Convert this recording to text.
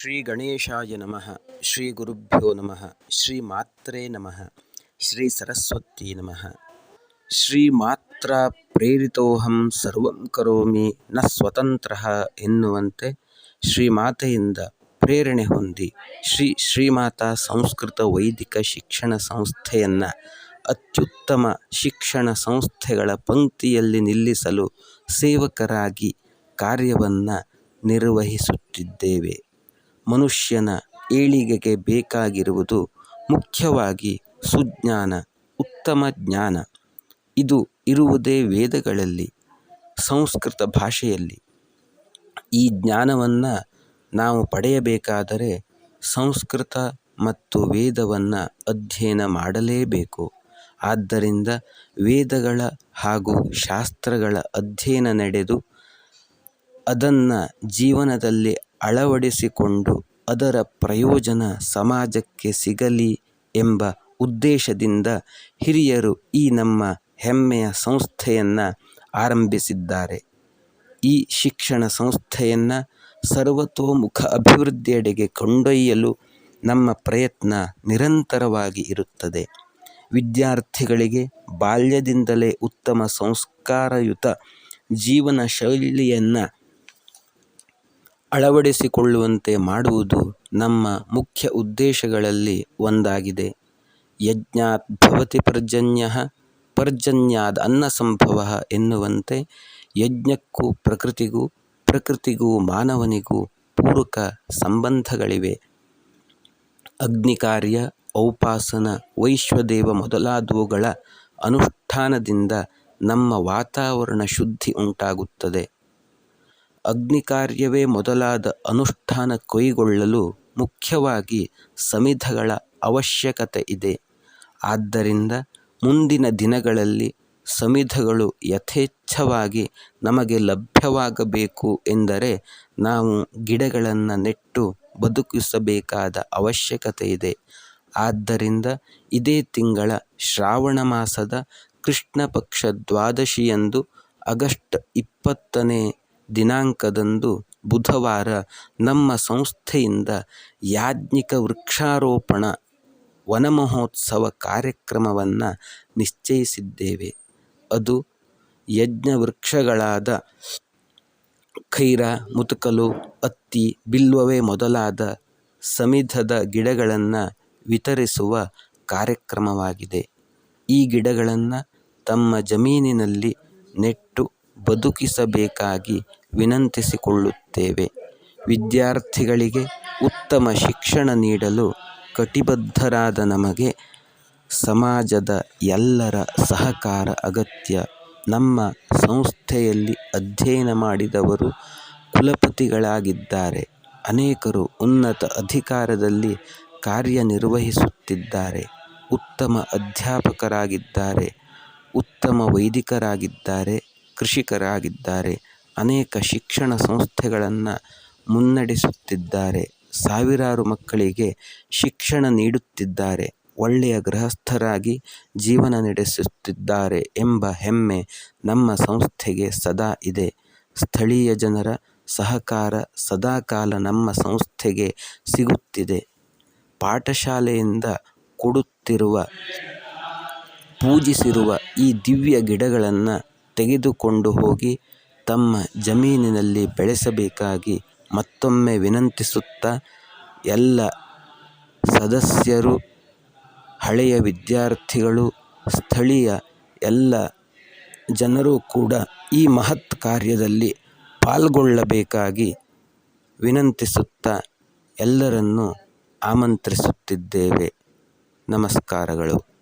ಶ್ರೀ ಗಣೇಶಾಯ ನಮಃ, ಶ್ರೀ ಗುರುಭ್ಯೋ ನಮಃ, ಶ್ರೀ ಮಾತ್ರೇ ನಮಃ, ಶ್ರೀ ಸರಸ್ವತಿ ನಮಃ. ಶ್ರೀ ಮಾತ್ರ ಪ್ರೇರಿತೋಹಂ ಸರ್ವಂ ಕರೋಮಿ, ನ ಸ್ವತಂತ್ರ ಎನ್ನುವಂತೆ ಶ್ರೀ ಮಾತೆಯಿಂದ ಪ್ರೇರಣೆ ಹೊಂದಿ ಶ್ರೀ ಶ್ರೀಮಾತಾ ಸಂಸ್ಕೃತ ವೈದಿಕ ಶಿಕ್ಷಣ ಸಂಸ್ಥೆಯನ್ನು ಅತ್ಯುತ್ತಮ ಶಿಕ್ಷಣ ಸಂಸ್ಥೆಗಳ ಪಂಕ್ತಿಯಲ್ಲಿ ನಿಲ್ಲಿಸಲು ಸೇವಕರಾಗಿ ಕಾರ್ಯವನ್ನು ನಿರ್ವಹಿಸುತ್ತಿದ್ದೇವೆ. ಮನುಷ್ಯನ ಏಳಿಗೆಗೆ ಬೇಕಾಗಿರುವುದು ಮುಖ್ಯವಾಗಿ ಸುಜ್ಞಾನ, ಉತ್ತಮ ಜ್ಞಾನ. ಇದು ಇರುವುದೇ ವೇದಗಳಲ್ಲಿ, ಸಂಸ್ಕೃತ ಭಾಷೆಯಲ್ಲಿ. ಈ ಜ್ಞಾನವನ್ನು ನಾವು ಪಡೆಯಬೇಕಾದರೆ ಸಂಸ್ಕೃತ ಮತ್ತು ವೇದವನ್ನು ಅಧ್ಯಯನ ಮಾಡಲೇಬೇಕು. ಆದ್ದರಿಂದ ವೇದಗಳ ಹಾಗೂ ಶಾಸ್ತ್ರಗಳ ಅಧ್ಯಯನ ನಡೆದು ಅದನ್ನು ಜೀವನದಲ್ಲಿ ಅಳವಡಿಸಿಕೊಂಡು ಅದರ ಪ್ರಯೋಜನ ಸಮಾಜಕ್ಕೆ ಸಿಗಲಿ ಎಂಬ ಉದ್ದೇಶದಿಂದ ಹಿರಿಯರು ಈ ನಮ್ಮ ಹೆಮ್ಮೆಯ ಸಂಸ್ಥೆಯನ್ನು ಆರಂಭಿಸಿದ್ದಾರೆ. ಈ ಶಿಕ್ಷಣ ಸಂಸ್ಥೆಯನ್ನು ಸರ್ವತೋಮುಖ ಅಭಿವೃದ್ಧಿಯೆಡೆಗೆ ಕೊಂಡೊಯ್ಯಲು ನಮ್ಮ ಪ್ರಯತ್ನ ನಿರಂತರವಾಗಿ ಇರುತ್ತದೆ. ವಿದ್ಯಾರ್ಥಿಗಳಿಗೆ ಬಾಲ್ಯದಿಂದಲೇ ಉತ್ತಮ ಸಂಸ್ಕಾರಯುತ ಜೀವನ ಶೈಲಿಯನ್ನು ಅಳವಡಿಸಿಕೊಳ್ಳುವಂತೆ ಮಾಡುವುದು ನಮ್ಮ ಮುಖ್ಯ ಉದ್ದೇಶಗಳಲ್ಲಿ ಒಂದಾಗಿದೆ. ಯಜ್ಞಾತ್ ಭವತಿ ಪರ್ಜನ್ಯ, ಪರ್ಜನ್ಯಾದ ಅನ್ನ ಸಂಭವ ಎನ್ನುವಂತೆ ಯಜ್ಞಕ್ಕೂ ಪ್ರಕೃತಿಗೂ ಪ್ರಕೃತಿಗೂ ಮಾನವನಿಗೂ ಪೂರಕ ಸಂಬಂಧಗಳಿವೆ. ಅಗ್ನಿ ಕಾರ್ಯ ಔಪಾಸನ, ವೈಶ್ವದೇವ ಮೊದಲಾದವುಗಳ ಅನುಷ್ಠಾನದಿಂದ ನಮ್ಮ ವಾತಾವರಣ ಶುದ್ಧಿ ಉಂಟಾಗುತ್ತದೆ. ಅಗ್ನಿ ಕಾರ್ಯವೇ ಮೊದಲಾದ ಅನುಷ್ಠಾನ ಕೈಗೊಳ್ಳಲು ಮುಖ್ಯವಾಗಿ ಸಮಿಧಗಳ ಅವಶ್ಯಕತೆ ಇದೆ. ಆದ್ದರಿಂದ ಮುಂದಿನ ದಿನಗಳಲ್ಲಿ ಸಮಿಧಗಳು ಯಥೇಚ್ಛವಾಗಿ ನಮಗೆ ಲಭ್ಯವಾಗಬೇಕು ಎಂದರೆ ನಾವು ಗಿಡಗಳನ್ನು ನೆಟ್ಟು ಬದುಕಿಸಬೇಕಾದ ಅವಶ್ಯಕತೆ ಇದೆ. ಆದ್ದರಿಂದ ಇದೇ ತಿಂಗಳ ಶ್ರಾವಣ ಮಾಸದ ಕೃಷ್ಣ ಪಕ್ಷ ದ್ವಾದಶಿಯಂದು ಆಗಸ್ಟ್ ಇಪ್ಪತ್ತನೇ ದಿನಾಂಕದಂದು ಬುಧವಾರ ನಮ್ಮ ಸಂಸ್ಥೆಯಿಂದ ಯಾಜ್ಞಿಕ ವೃಕ್ಷಾರೋಪಣ ವನಮಹೋತ್ಸವ ಕಾರ್ಯಕ್ರಮವನ್ನು ನಿಶ್ಚಯಿಸಿದ್ದೇವೆ. ಅದು ಯಜ್ಞ ವೃಕ್ಷಗಳಾದ ಖೈರ, ಮುತುಕಲು, ಅತ್ತಿ, ಬಿಲ್ವವೇ ಮೊದಲಾದ ಸಮಿಧದ ಗಿಡಗಳನ್ನು ವಿತರಿಸುವ ಕಾರ್ಯಕ್ರಮವಾಗಿದೆ. ಈ ಗಿಡಗಳನ್ನು ತಮ್ಮ ಜಮೀನಿನಲ್ಲಿ ನೆಟ್ಟು ಬದುಕಿಸಬೇಕಾಗಿ ವಿನಂತಿಸಿಕೊಳ್ಳುತ್ತೇವೆ. ವಿದ್ಯಾರ್ಥಿಗಳಿಗೆ ಉತ್ತಮ ಶಿಕ್ಷಣ ನೀಡಲು ಕಟಿಬದ್ಧರಾದ ನಮಗೆ ಸಮಾಜದ ಎಲ್ಲರ ಸಹಕಾರ ಅಗತ್ಯ. ನಮ್ಮ ಸಂಸ್ಥೆಯಲ್ಲಿ ಅಧ್ಯಯನ ಮಾಡಿದವರು ಕುಲಪತಿಗಳಾಗಿದ್ದಾರೆ. ಅನೇಕರು ಉನ್ನತ ಅಧಿಕಾರದಲ್ಲಿ ಕಾರ್ಯನಿರ್ವಹಿಸುತ್ತಿದ್ದಾರೆ. ಉತ್ತಮ ಅಧ್ಯಾಪಕರಾಗಿದ್ದಾರೆ. ಉತ್ತಮ ವೈದಿಕರಾಗಿದ್ದಾರೆ. ಕೃಷಿಕರಾಗಿದ್ದಾರೆ. ಅನೇಕ ಶಿಕ್ಷಣ ಸಂಸ್ಥೆಗಳನ್ನು ಮುನ್ನಡೆಸುತ್ತಿದ್ದಾರೆ. ಸಾವಿರಾರು ಮಕ್ಕಳಿಗೆ ಶಿಕ್ಷಣ ನೀಡುತ್ತಿದ್ದಾರೆ. ಒಳ್ಳೆಯ ಗೃಹಸ್ಥರಾಗಿ ಜೀವನ ನಡೆಸುತ್ತಿದ್ದಾರೆ ಎಂಬ ಹೆಮ್ಮೆ ನಮ್ಮ ಸಂಸ್ಥೆಗೆ ಸದಾ ಇದೆ. ಸ್ಥಳೀಯ ಜನರ ಸಹಕಾರ ಸದಾಕಾಲ ನಮ್ಮ ಸಂಸ್ಥೆಗೆ ಸಿಗುತ್ತಿದೆ. ಪಾಠಶಾಲೆಯಿಂದ ಕೊಡುತ್ತಿರುವ, ಪೂಜಿಸಿರುವ ಈ ದಿವ್ಯ ಗಿಡಗಳನ್ನು ತೆಗೆದುಕೊಂಡು ಹೋಗಿ ತಮ್ಮ ಜಮೀನಿನಲ್ಲಿ ಬೆಳೆಸಬೇಕಾಗಿ ಮತ್ತೊಮ್ಮೆ ವಿನಂತಿಸುತ್ತಾ ಎಲ್ಲ ಸದಸ್ಯರು, ಹಳೆಯ ವಿದ್ಯಾರ್ಥಿಗಳು, ಸ್ಥಳೀಯ ಎಲ್ಲ ಜನರೂ ಕೂಡ ಈ ಮಹತ್ ಕಾರ್ಯದಲ್ಲಿ ಪಾಲ್ಗೊಳ್ಳಬೇಕಾಗಿ ವಿನಂತಿಸುತ್ತಾ ಎಲ್ಲರನ್ನು ಆಮಂತ್ರಿಸುತ್ತಿದ್ದೇವೆ. ನಮಸ್ಕಾರಗಳು.